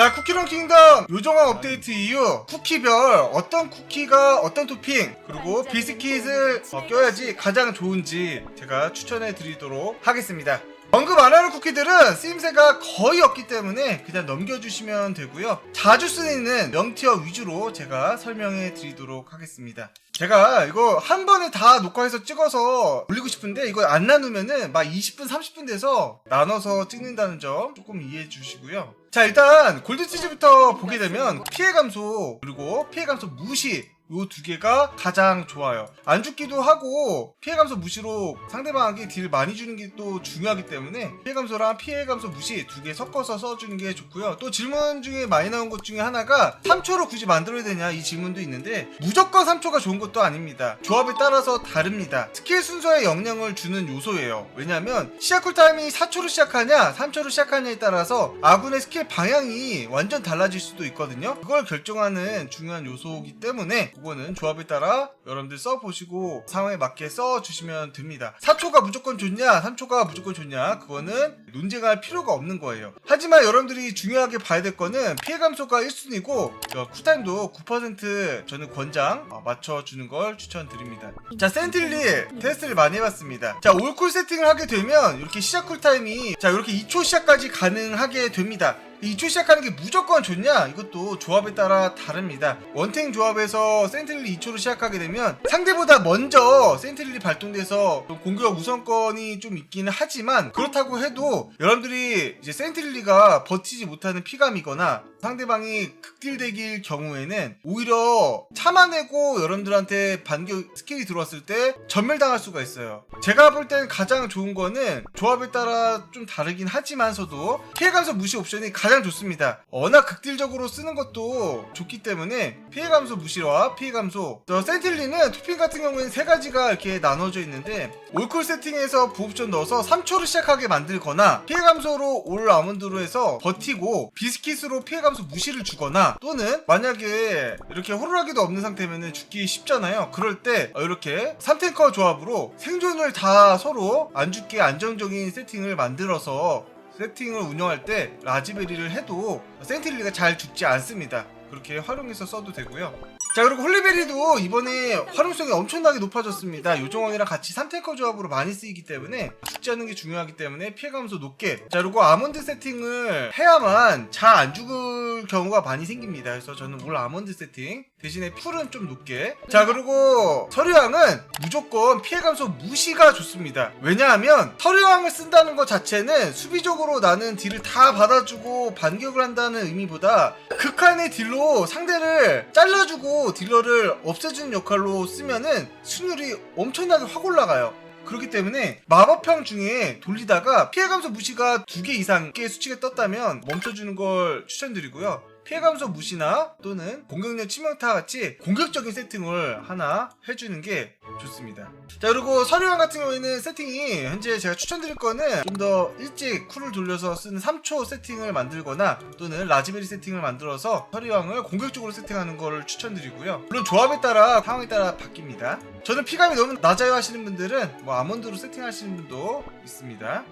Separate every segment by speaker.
Speaker 1: 자 쿠키런 킹덤 요정화 업데이트 이후 쿠키별 어떤 쿠키가 어떤 토핑 그리고 비스킷을 어, 껴야지 가장 좋은지 제가 추천해 드리도록 하겠습니다. 언급 안 하는 쿠키들은 쓰임새가 거의 없기 때문에 그냥 넘겨주시면 되고요. 자주 쓰이는 명티어 위주로 제가 설명해 드리도록 하겠습니다. 제가 이거 한 번에 다 녹화해서 찍어서 올리고 싶은데 이거 안 나누면은 막 20분 30분 돼서 나눠서 찍는다는 점 조금 이해해 주시고요 자 일단 골드치즈부터 보게 되면 피해 감소 그리고 피해 감소 무시 요 두 개가 가장 좋아요. 안 죽기도 하고 피해 감소 무시로 상대방에게 딜 많이 주는 게 또 중요하기 때문에 피해 감소랑 피해 감소 무시 두 개 섞어서 써주는 게 좋고요. 또 질문 중에 많이 나온 것 중에 하나가 3초로 굳이 만들어야 되냐 이 질문도 있는데 무조건 3초가 좋은 것도 아닙니다. 조합에 따라서 다릅니다. 스킬 순서에 영향을 주는 요소예요. 왜냐면 시작 쿨타임이 4초로 시작하냐 3초로 시작하냐에 따라서 아군의 스킬 방향이 완전 달라질 수도 있거든요. 그걸 결정하는 중요한 요소이기 때문에 그거는 조합에 따라 여러분들 써보시고 상황에 맞게 써주시면 됩니다. 4초가 무조건 좋냐 3초가 무조건 좋냐 그거는 논쟁할 필요가 없는 거예요. 하지만 여러분들이 중요하게 봐야 될 거는 피해 감소가 1순위고 어, 쿨타임도 9% 저는 권장 어, 맞춰주는 걸 추천드립니다. 자 센틀리 테스트를 많이 해봤습니다. 자 올쿨 세팅을 하게 되면 이렇게 시작 쿨타임이 자 이렇게 2초 시작까지 가능하게 됩니다. 이 2초 시작하는 게 무조건 좋냐? 이것도 조합에 따라 다릅니다. 원탱 조합에서 센트릴리 2초로 시작하게 되면 상대보다 먼저 센트릴리 발동돼서 좀 공격 우선권이 좀 있기는 하지만 그렇다고 해도 여러분들이 이제 센트릴리가 버티지 못하는 피감이거나 상대방이 극딜대기일 경우에는 오히려 참아내고 여러분들한테 반격 스킬이 들어왔을 때 전멸당할 수가 있어요. 제가 볼 땐 가장 좋은 거는 조합에 따라 좀 다르긴 하지만서도 피해감소 무시 옵션이 가장 좋습니다. 워낙 극딜적으로 쓰는 것도 좋기 때문에 피해 감소 무시와 피해 감소 저 센틸리는 투핑 같은 경우에는 세 가지가 이렇게 나눠져 있는데 올쿨 세팅에서 부옵션 넣어서 3초를 시작하게 만들거나 피해 감소로 올 아몬드로 해서 버티고 비스킷으로 피해 감소 무시를 주거나 또는 만약에 이렇게 호루라기도 없는 상태면 죽기 쉽잖아요. 그럴 때 이렇게 3탱커 조합으로 생존을 다 서로 안 죽게 안정적인 세팅을 만들어서 세팅을 운영할 때 라즈베리를 해도 센틸리가 잘 죽지 않습니다. 그렇게 활용해서 써도 되고요. 자 그리고 홀리베리도 이번에 활용성이 엄청나게 높아졌습니다. 요정왕이랑 같이 3탱커 조합으로 많이 쓰이기 때문에 죽지 않는 게 중요하기 때문에 피해 감소 높게 자 그리고 아몬드 세팅을 해야만 잘 안 죽을 경우가 많이 생깁니다. 그래서 저는 올 아몬드 세팅 대신에 풀은 좀 높게 자 그리고 서류왕은 무조건 피해 감소 무시가 좋습니다. 왜냐하면 서류왕을 쓴다는 것 자체는 수비적으로 나는 딜을 다 받아주고 반격을 한다는 의미보다 극한의 딜로 상대를 잘라주고 딜러를 없애주는 역할로 쓰면은 승률이 엄청나게 확 올라가요. 그렇기 때문에 마법형 중에 돌리다가 피해 감소 무시가 두 개 이상 의 수치가 떴다면 멈춰주는 걸 추천드리고요. 피해 감소 무시나 또는 공격력 치명타 같이 공격적인 세팅을 하나 해주는 게 좋습니다. 자 그리고 서류왕 같은 경우에는 세팅이 현재 제가 추천드릴 거는 좀 더 일찍 쿨을 돌려서 쓰는 3초 세팅을 만들거나 또는 라즈베리 세팅을 만들어서 서류왕을 공격적으로 세팅하는 걸 추천드리고요. 물론 조합에 따라 상황에 따라 바뀝니다. 저는 피감이 너무 낮아요 하시는 분들은 뭐 아몬드로 세팅하시는 분도 있습니다.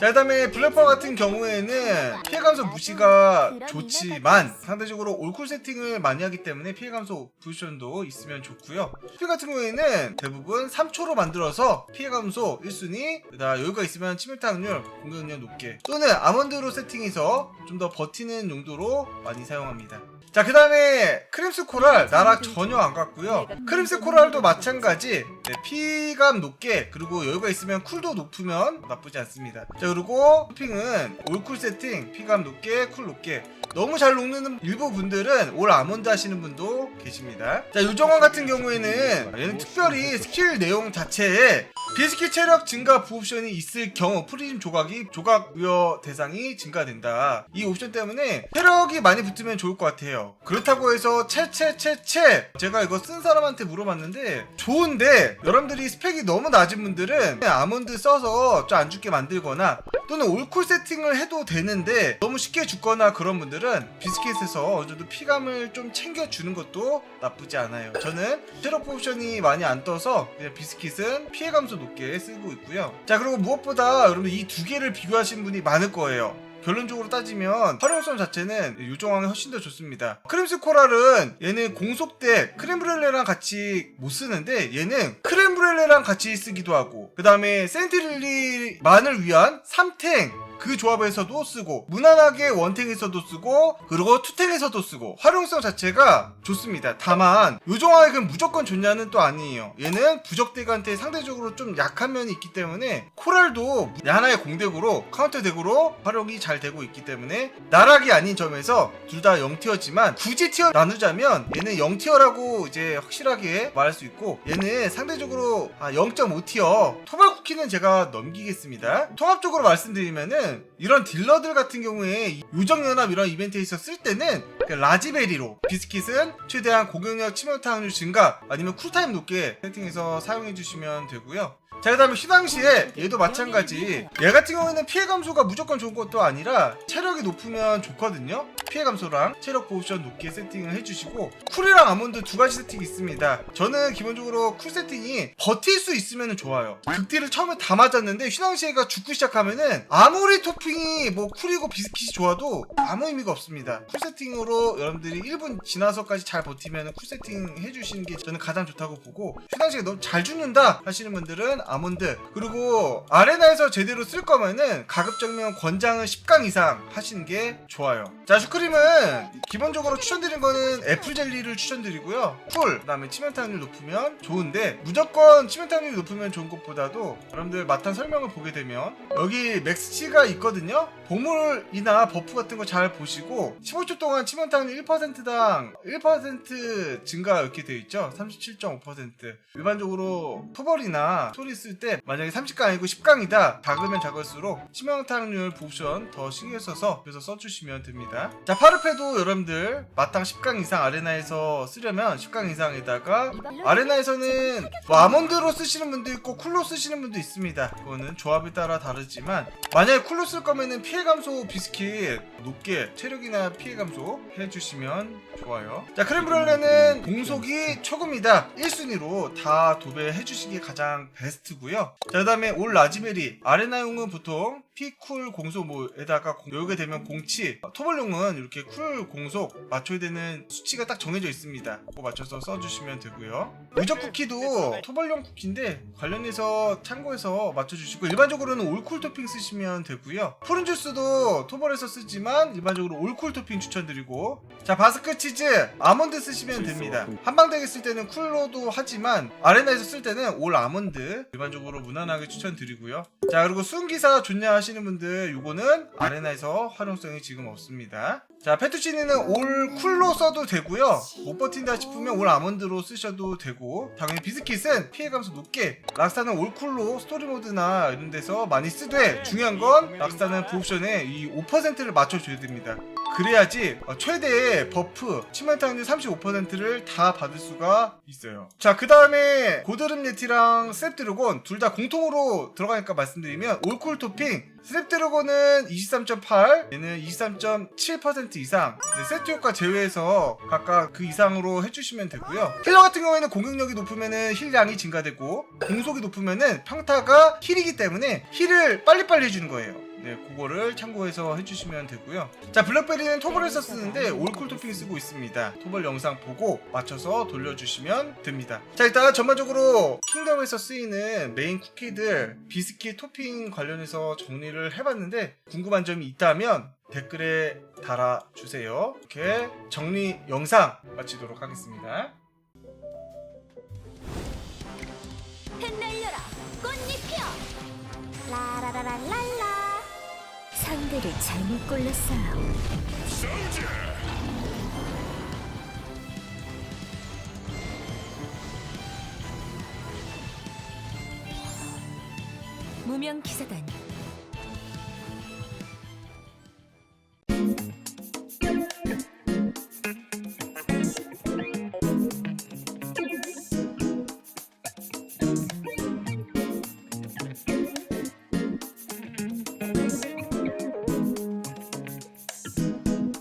Speaker 1: 자, 그 다음에 블랙펄 같은 경우에는 피해 감소 무시가 좋지만 상대적으로 올쿨 세팅을 많이 하기 때문에 피해 감소 포지션도 있으면 좋고요. 피 같은 경우에는 대부분 3초로 만들어서 피해 감소 1순위, 그다음 여유가 있으면 치명타 확률, 공격력 높게 또는 아몬드로 세팅해서 좀 더 버티는 용도로 많이 사용합니다. 자, 그 다음에 크림스 코랄 나락 전혀 안 갔고요. 크림스 코랄도 마찬가지 네, 피감 높게 그리고 여유가 있으면 쿨도 높으면 나쁘지 않습니다. 자, 그리고 토핑은 올쿨 세팅 피감 높게 쿨 높게 너무 잘 녹는 일부 분들은 올 아몬드 하시는 분도 계십니다. 자, 유정원 같은 경우에는 얘는 특별히 스킬 내용 자체에 비스킷 체력 증가 부옵션이 있을 경우 프리즘 조각이 조각 부여 대상이 증가된다. 이 옵션 때문에 체력이 많이 붙으면 좋을 것 같아요. 그렇다고 해서 채채채채 제가 이거 쓴 사람한테 물어봤는데 좋은데 여러분들이 스펙이 너무 낮은 분들은 아몬드 써서 좀 안 죽게 만들거나 또는 올쿨 세팅을 해도 되는데 너무 쉽게 죽거나 그런 분들 은 비스킷에서 어느 정도 피감을 좀 챙겨주는 것도 나쁘지 않아요. 저는 체력 옵션이 많이 안 떠서 그냥 비스킷은 피해 감소 높게 쓰고 있고요. 자 그리고 무엇보다 여러분 이 두 개를 비교하신 분이 많을 거예요. 결론적으로 따지면 활용성 자체는 유정왕이 훨씬 더 좋습니다. 크림스 코랄은 얘는 공속 때 크렘브렐레랑 같이 못 쓰는데 얘는 크렘브렐레랑 같이 쓰기도 하고 그 다음에 센트릴리만을 위한 3탱 그 조합에서도 쓰고 무난하게 원탱에서도 쓰고 그리고 투탱에서도 쓰고 활용성 자체가 좋습니다. 다만 요정화액은 무조건 좋냐는 또 아니에요. 얘는 부적대한테 상대적으로 좀 약한 면이 있기 때문에 코랄도 하나의 공덱으로 카운터 덱으로 활용이 잘 되고 있기 때문에 나락이 아닌 점에서 둘 다 0티어지만 굳이 티어 나누자면 얘는 0티어라고 이제 확실하게 말할 수 있고 얘는 상대적으로 아, 0.5티어 토벌 쿠키는 제가 넘기겠습니다. 통합적으로 말씀드리면은 이런 딜러들 같은 경우에 요정연합 이런 이벤트에서 쓸 때는 그 라지베리로 비스킷은 최대한 공격력 치명타 확률 증가 아니면 쿨타임 높게 세팅해서 사용해 주시면 되고요. 자, 그 다음에 휘낭시에 얘도 마찬가지. 얘 같은 경우에는 피해 감소가 무조건 좋은 것도 아니라 체력이 높으면 좋거든요. 피해 감소랑 체력 보옵션 높게 세팅을 해주시고 쿨이랑 아몬드 두 가지 세팅이 있습니다. 저는 기본적으로 쿨 세팅이 버틸 수 있으면 좋아요. 극딜을 처음에 다 맞았는데 휘낭시에가 죽기 시작하면은 아무리 토핑이 뭐 쿨이고 비스킷이 좋아도 아무 의미가 없습니다. 쿨 세팅으로 여러분들이 1분 지나서까지 잘 버티면 쿨 세팅 해주시는 게 저는 가장 좋다고 보고 휘낭시가 너무 잘 죽는다 하시는 분들은 아몬드. 그리고 아레나에서 제대로 쓸 거면은 가급적이면 권장은 10강 이상 하시는 게 좋아요. 자 슈크림은 기본적으로 추천드린 거는 애플 젤리를 추천드리고요. 쿨 그다음에 치명타 확률 높으면 좋은데 무조건 치명타 확률이 높으면 좋은 것보다도 여러분들 맛탄 설명을 보게 되면 여기 맥스치가 있거든요. 보물이나 버프 같은 거 잘 보시고 15초 동안 치명타 확률 1%당 1% 증가 이렇게 되어 있죠. 37.5% 일반적으로 토벌이나 소리 쓸때 만약에 30강 아니고 10강이다. 작으면 작을수록 치명타 확률 옵션 더 신경 써서 그래서 써주시면 됩니다. 자 파르페도 여러분들 마땅 10강 이상 아레나에서 쓰려면 10강 이상에다가 아레나에서는 뭐 아몬드로 쓰시는 분도 있고 쿨로 쓰시는 분도 있습니다. 그거는 조합에 따라 다르지만 만약에 쿨로 쓸 거면은 피해 감소 비스킷 높게 체력이나 피해 감소 해주시면 좋아요. 자 크렘브렐레는 공속이 초급이다. 1순위로 다 도배해 주시기 가장 베스트 고요. 자 그 다음에 올 라즈베리 아레나용은 보통 피쿨 공속에다가 여기게 되면 공치 토벌용은 이렇게 쿨 공속 맞춰야 되는 수치가 딱 정해져 있습니다. 그거 맞춰서 써주시면 되고요. 의적 쿠키도 토벌용 쿠키인데 관련해서 참고해서 맞춰주시고 일반적으로는 올쿨 토핑 쓰시면 되고요. 푸른 주스도 토벌에서 쓰지만 일반적으로 올쿨 토핑 추천드리고. 자 바스크 치즈 아몬드 쓰시면 됩니다. 한방 덱에 쓸 때는 쿨로도 하지만 아레나에서 쓸 때는 올 아몬드 일반적으로 무난하게 추천드리고요. 자 그리고 수은기사 좋냐 하시는 분들 요거는 아레나에서 활용성이 지금 없습니다. 자 페투치니는 올 쿨로 써도 되고요. 못 버틴다 싶으면 올 아몬드로 쓰셔도 되고 당연히 비스킷은 피해 감소 높게 락스타는 올 쿨로 스토리 모드나 이런 데서 많이 쓰되 중요한 건 락스타는 부옵션에 이 5%를 맞춰줘야 됩니다. 그래야지 어, 최대 버프 치명타 확률 35%를 다 받을 수가 있어요. 자 그 다음에 고드름 예티랑 스냅 드래곤 둘 다 공통으로 들어가니까 말씀드리면 올쿨 토핑 스냅드래곤은 23.8 얘는 23.7% 이상. 네, 세트 효과 제외해서 각각 그 이상으로 해주시면 되고요. 힐러 같은 경우에는 공격력이 높으면은 힐량이 증가되고 공속이 높으면은 평타가 힐이기 때문에 힐을 빨리빨리 해주는 거예요 네, 그거를 참고해서 해주시면 되고요. 자, 블랙베리는 토벌에서 쓰는데 올쿨 토핑 쓰고 있습니다. 토벌 영상 보고 맞춰서 돌려주시면 됩니다. 자, 일단 전반적으로 킹덤에서 쓰이는 메인 쿠키들 비스킷 토핑 관련해서 정리를 해봤는데 궁금한 점이 있다면 댓글에 달아주세요. 이렇게 정리 영상 마치도록 하겠습니다.
Speaker 2: 흩날려라 꽃잎이여 라라라라랄라 상대를 잘못 골랐어요. 싸우자! 무명 기사단